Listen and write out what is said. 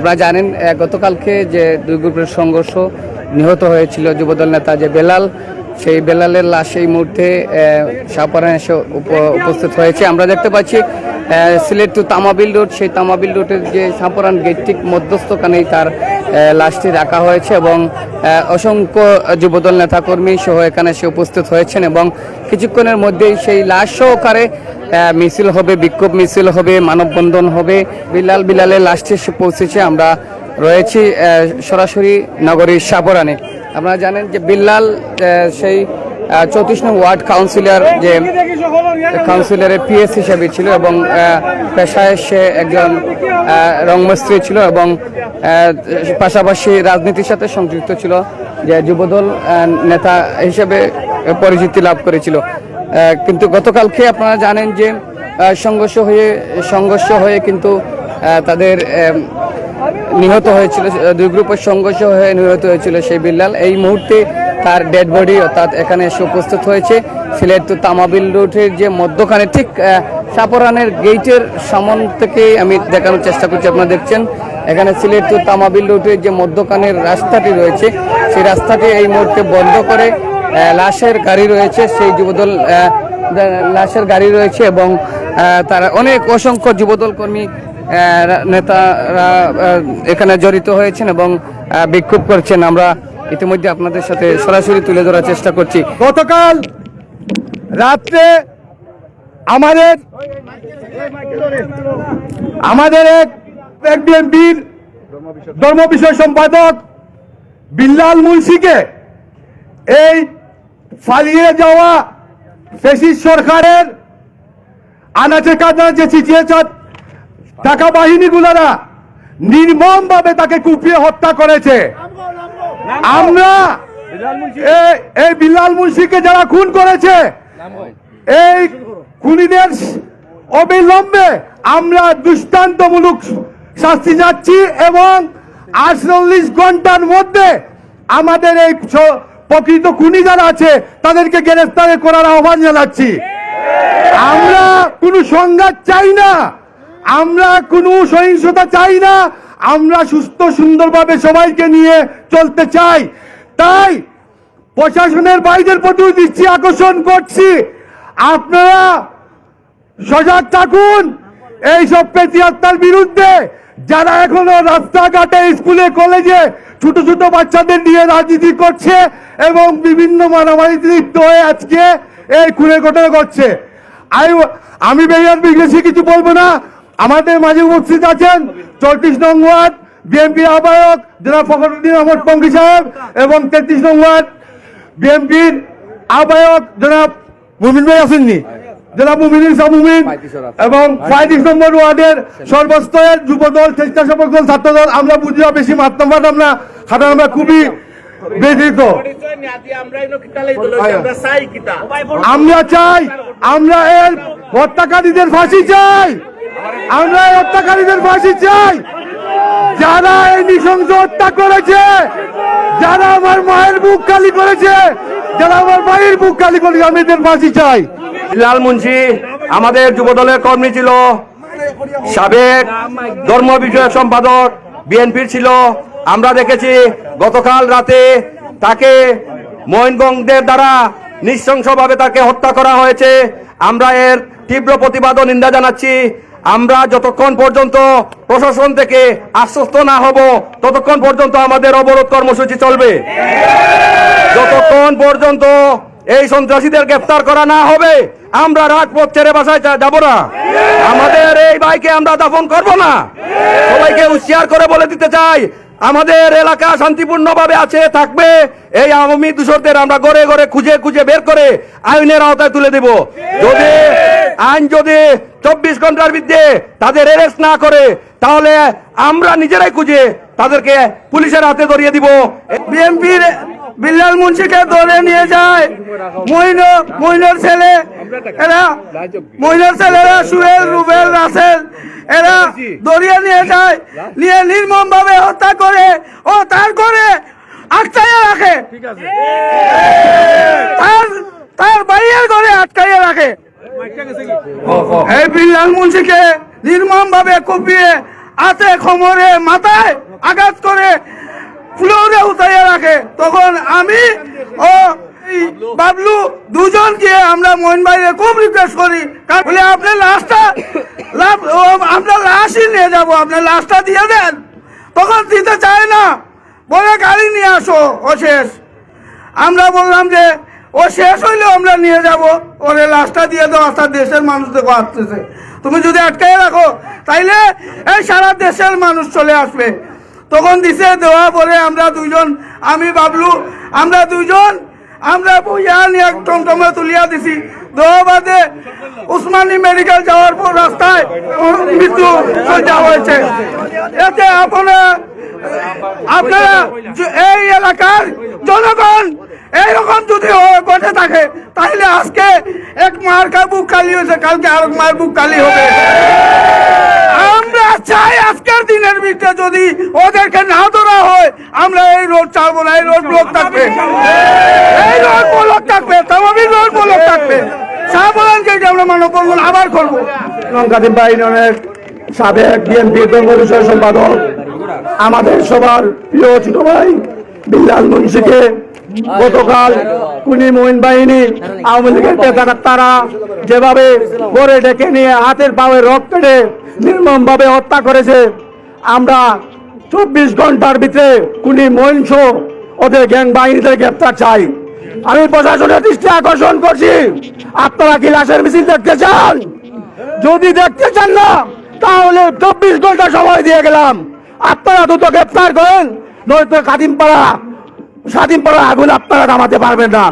আপনারা জানেন গতকালকে যে দুই গ্রুপের সংঘর্ষ নিহত হয়েছিল যুবদল নেতা যে বেলাল, সেই বেলালের লাশ এই মুহূর্তে সাপারান এসে উপ- উপস্থিত হয়েছে। আমরা দেখতে পাচ্ছি সিলেট টু তামাবিল রোড, সেই তামাবিল রোডের যে সাপারান গেট ঠিক মধ্যস্থখানেই তার লাশটি রাখা হয়েছে এবং অসংখ্য যুবদল নেতাকর্মী সহ এখানে সে উপস্থিত হয়েছেন এবং কিছুক্ষণের মধ্যেই সেই লাশ সহকারে মিছিল হবে, বিক্ষোভ মিছিল হবে, মানববন্ধন হবে। বিলাল বিলালের লাস্টে পৌঁছেছে, আমরা রয়েছি সরাসরি নগরীর সাবরানে। আপনারা জানেন যে বিল্লাল সেই চৌত্রিশ নং ওয়ার্ড কাউন্সিলর যে, কাউন্সিলরের পিএস হিসেবে ছিল এবং পেশায় সে একজন রংমিস্ত্রি ছিল এবং পাশাপাশি রাজনীতির সাথে সংযুক্ত ছিল, যে যুবদল নেতা হিসেবে পরিচিতি লাভ করেছিল। কিন্তু গতকালকে আপনারা জানেন যে সংঘর্ষ হয়ে সংঘর্ষ হয়ে কিন্তু তাদের নিহত হয়েছিল দুই গ্রুপের সংঘর্ষ হয়ে নিহত হয়েছিল সেই বিল্লাল। এই মুহূর্তে তার ডেড বডি অর্থাৎ এখানে এসে উপস্থিত হয়েছে। সিলেট টু তামাবিল রোডের যে মধ্যখানে, ঠিক সাপরানের গেটের সামন থেকে আমি দেখানোর চেষ্টা করছি, আপনারা দেখছেন। এখানে সিলেট টু তামাবিল রোডের যে মধ্যখানের রাস্তাটি রয়েছে, সেই রাস্তাটি এই মুহূর্তে বন্ধ করে লাশের গাড়ি রয়েছে, সেই যুবদল লাশের গাড়ি রয়েছে এবং তারা অনেক অসংখ্য যুবদল কর্মী নেতারা এখানে জড়িত হয়েছেন এবং বিক্ষোভ করছেন। আমরা ইতিমধ্যে আপনাদের সাথে সরাসরি তুলে ধরার চেষ্টা করছি। গতকাল রাত্রে আমাদের আমাদের এক বিএনপির ধর্ম বিষয় সম্পাদক বিল্লাল মুন্সিকে এই পালিয়ে যাওয়া ফেসিস সরকারের আনাচে কানাচে চিচিয়ে টাকা বাহিনীগুলোরা নির্মম ভাবে তাকে কুপিয়ে হত্যা করেছে। আমরা এই বিল্লাল মুন্সিকে যারা খুন করেছে, এই খুনিদের অবিলম্বে আমরা দৃষ্টান্তমূলক শাস্তি যাচ্ছি এবং আটচল্লিশ ঘণ্টার মধ্যে আমাদের এই প্রকৃত খুনি যারা আছে, তাদেরকে গ্রেফতারে করার আহ্বান জানাচ্ছি। আমরা কোনো সংঘাত চাই না। আমরা কোনো সহিংসতা চাই না। আমরা সুস্থ, সুন্দরভাবে সবাইকে নিয়ে চলতে চাই। তাই প্রশাসনের বাইরের প্রতি দৃষ্টি আকর্ষণ করছি। আপনারা সজাগ থাকুন। এইসব পেতিয়াত্তার বিরুদ্ধে যারা এখনও রাস্তাঘাটে, স্কুলে, কলেজে ছোট ছোট বাচ্চাদের নিয়ে রাজনীতি করছে এবং বিভিন্ন মারামারিতে লিপ্ত হয়ে আজকে এই খুনের ঘটনা ঘটছে। আমি- বেরিয়ার বিঘ্নেশি কিছু বলব না। আমাদের মাঝে উপস্থিত আছেন চৌত্রিশ নং ওয়ার্ড বিএনপি আহ্বায়ক জনাব ফখরুদ্দিন আহমদ পঙ্গি সাহেব এবং তেত্রিশ নং ওয়ার্ড বিএনপির আহ্বায়ক জনাব মুমিন ভাই আসেননি। জনাব মুমিন মুমিন এবং পঁয়ত্রিশ নম্বর ওয়ার্ডের সর্বস্তরের যুবদল স্বেচ্ছাসেবক দল ছাত্রদল আমরা বুঝিয়া বেশি মাত্রামাত আমরা খাতা আমরা খুবই ব্যথিত আমরা চাই আমরা এর হত্যাকারীদের ফাঁসি চাই। আমরা এই হত্যাকারীদের ফাঁসি চাই। যারা এই নৃশংস হত্যা করেছে যারা আমার মায়ের বুক খালি করেছে যারা আমার মায়ের বুক খালি করেছে আমি এদের ফাঁসি চাই। লাল মুন্সি, আমাদের যুবদলের কর্মী ছিল। সাবেক ধর্ম বিষয়ক সম্পাদক, বিএনপির ছিল। আমরা দেখেছি গতকাল রাতে তাকে মহিনগঞ্জের দ্বারা নৃশংসভাবে তাকে হত্যা করা হয়েছে। আমরা এর তীব্র প্রতিবাদ ও নিন্দা জানাচ্ছি। আমরা যতক্ষণ পর্যন্ত প্রশাসন থেকে আশ্বস্ত না হব, ততক্ষণ পর্যন্ত আমাদের অবরোধ কর্মসূচি চলবে। যতক্ষণ পর্যন্ত এই সন্ত্রাসীদের গ্রেফতার করা না হবে। আমরা রাজপথ ছেড়ে বাসায় যাব না। আমাদের এই ভাইকে আমরা দাফন করব না। সবাইকে উচ্চার করে বলে দিতে চাই, আমাদের এলাকা শান্তিপূর্ণভাবে আছে, থাকবে। এই আওয়ামী দূষরদের আমরা গড়ে গড়ে খুঁজে খুঁজে বের করে আইনের আওতায় তুলে দেব। যদি আইন যদি চব্বিশ ঘণ্টার বিরুদ্ধে তাদের অ্যারেস্ট না করে, তাহলে আমরা নিজেরাই খুঁজে তাদেরকে পুলিশের হাতে ধরিয়ে দিব। বিএনপির বিল্লাল মুন্সিকে ধরে নিয়ে যায়। মহিন মহিনের ছেলে এরা মহিনের ছেলেরা সুয়েল রুবেল রাসেল এরা দরিয়া নিয়ে যায়। নিয়ে নির্মম ভাবে হত্যা করে ও তার করে আটকাইয়া রাখে। তার তার বাইয়ের ঘরে আটকাইয়া রাখে। এই বিল্লাল মুন্সিকে নির্মম ভাবে কুপিয়ে হাতে খমরে মাথায় আঘাত করে ফ্লোরে উঠাইয়া রাখে। তখন আমি ও বাবলু দুজন গিয়ে আমরা মইন বাইরে খুব রিকোয়েস্ট করি। কারণ বলে আপনি লাশটা আমরা লাশই নিয়ে যাব আপনি লাশটা দিয়ে দেন। তখন দিতে চায় না। বলে, গাড়ি নিয়ে আসো, ও শেষ। আমরা বললাম যে, ও শেষ হইলেও আমরা নিয়ে যাব। ওরে লাশটা দিয়ে দাও অর্থাৎ দেশের মানুষ দেখো আসতেছে। তুমি যদি আটকাই রাখো, তাইলে এই সারা দেশের মানুষ চলে আসবে। তখন দিছে দেওয়া পরে আমরা দুইজন, আমি বাবলু, আমরা দুইজন, আমরা বইয়া নিয়ে টমটমে তুলিয়া দিছি। দেওয়া বাদে উসমানী মেডিকেল যাওয়ার পর রাস্তায় মৃত্যু সজ্জা হয়েছে। এতে আপনারা আপনারা এই এলাকার জনগণ এইরকম যদি ঘটে থাকে, তাহলে আজকে এক মার কা বুক খালি হয়েছে, কালকে আর এক মার বুক খালি হবে। আমরা চাই আজকের দিনের ভিতরে যদি ওদেরকে না ধরা হয়, আমরা এই রোড চালবো না, এই রোড ব্লক থাকবে। এই রোড ব্লক থাকবে তমাবি রোড ব্লক থাকবে। শাহবাগানকে আমরা মানব বন্ধন আবার করব। লঙ্কাদিম ইউনিয়নের সাবেক বিএনপি ধর্ম বিষয় সম্পাদক, আমাদের সবার প্রিয় ছোট ভাই, বিল্লাল মুন্সিকে গতকাল কুনি মহিন বাহিনী, আওয়ামী লীগের তারা যেভাবে করে ডেকে নিয়ে হাতের পায়ে রক কেটে নির্মম ভাবে হত্যা করেছে, আমরা চব্বিশ ঘণ্টার ভিতরে কুনি মহিন ওদের গ্যাং বাহিনীদের গ্রেপ্তার চাই। আমি প্রশাসনের দৃষ্টি আকর্ষণ করছি। আপনারা কি লাশের মিছিল দেখতে চান? যদি দেখতে চান না, তাহলে চব্বিশ ঘণ্টা সময় দিয়ে গেলাম। আপনারা দ্রুত গ্রেপ্তার করেন, নয়তো কাদিমপাড়া স্বাধীনপাড়া আগুন আপনারা নামাতে পারবেন না।